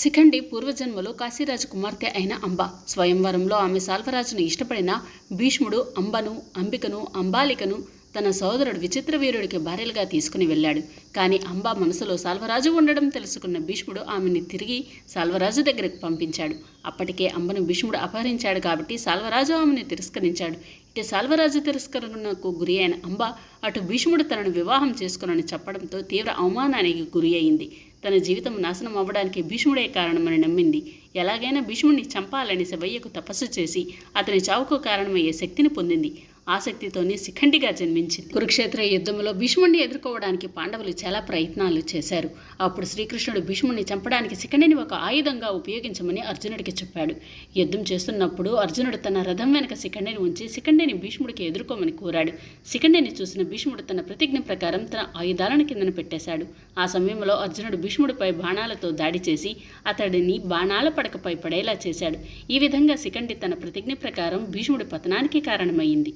శిఖండి పూర్వజన్మలో కాశీరాజు కుమార్తె అయిన అంబ. స్వయంవరంలో ఆమె సాల్వరాజును ఇష్టపడిన భీష్ముడు అంబను అంబికను అంబాలికను తన సోదరుడు విచిత్ర వీరుడికి భార్యలుగా తీసుకుని వెళ్ళాడు. కానీ అంబ మనసులో సాల్వరాజు ఉండడం తెలుసుకున్న భీష్ముడు ఆమెని తిరిగి సాల్వరాజు దగ్గరకు పంపించాడు. అప్పటికే అంబను భీష్ముడు అపహరించాడు కాబట్టి సాల్వరాజు ఆమెను తిరస్కరించాడు. ఇటు సాల్వరాజు తిరస్కరణకు గురి అయిన అంబ అటు భీష్ముడు తనను వివాహం చేసుకునని చెప్పడంతో తీవ్ర అవమానానికి గురి అయింది. తన జీవితం నాశనం అవ్వడానికి భీష్ముడే కారణమని నమ్మింది. ఎలాగైనా భీష్ముడిని చంపాలని శవయ్యకు తపస్సు చేసి అతని చావుకు కారణమయ్యే శక్తిని పొందింది. ఆసక్తితోనే శిఖండిగా జన్మించింది. కురుక్షేత్ర యుద్ధంలో భీష్ముడిని ఎదుర్కోవడానికి పాండవులు చాలా ప్రయత్నాలు చేశారు. అప్పుడు శ్రీకృష్ణుడు భీష్ముడిని చంపడానికి శిఖండిని ఒక ఆయుధంగా ఉపయోగించమని అర్జునుడికి చెప్పాడు. యుద్ధం చేస్తున్నప్పుడు అర్జునుడు తన రథం వెనుక శిఖండిని ఉంచి శిఖండిని భీష్ముడికి ఎదుర్కోమని కోరాడు. శిఖండిని చూసిన భీష్ముడు తన ప్రతిజ్ఞ ప్రకారం తన ఆయుధాలను కిందన పెట్టేశాడు. ఆ సమయంలో అర్జునుడు భీష్ముడిపై బాణాలతో దాడి చేసి అతడిని బాణాల పడకపై పడేలా చేశాడు. ఈ విధంగా శిఖండి తన ప్రతిజ్ఞ ప్రకారం భీష్ముడి పతనానికి కారణమైంది.